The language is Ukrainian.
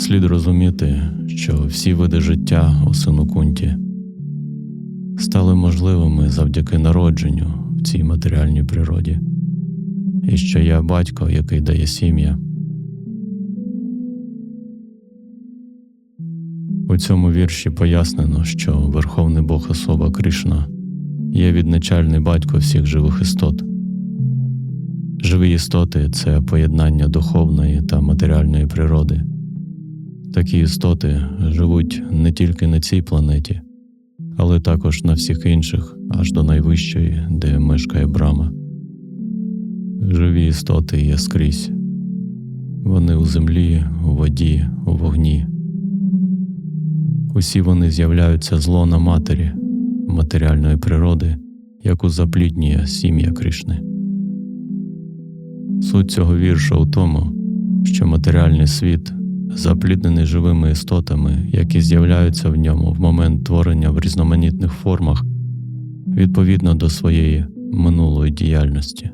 слід розуміти, що всі види життя у Синукунті стали можливими завдяки народженню в цій матеріальній природі, і що я батько, який дає сім'я. У цьому вірші пояснено, що Верховний Бог особа Кришна є відначальний батько всіх живих істот. Живі істоти це поєднання духовної та матеріальної природи. Такі істоти живуть не тільки на цій планеті, але також на всіх інших, аж до найвищої, де мешкає Брама. Живі істоти є скрізь. Вони у землі, у воді, у вогні. Усі вони з'являються з лона матері, матеріальної природи, яку запліднює сім'я Кришни. Суть цього вірша у тому, що матеріальний світ запліднений живими істотами, які з'являються в ньому в момент творення в різноманітних формах відповідно до своєї минулої діяльності.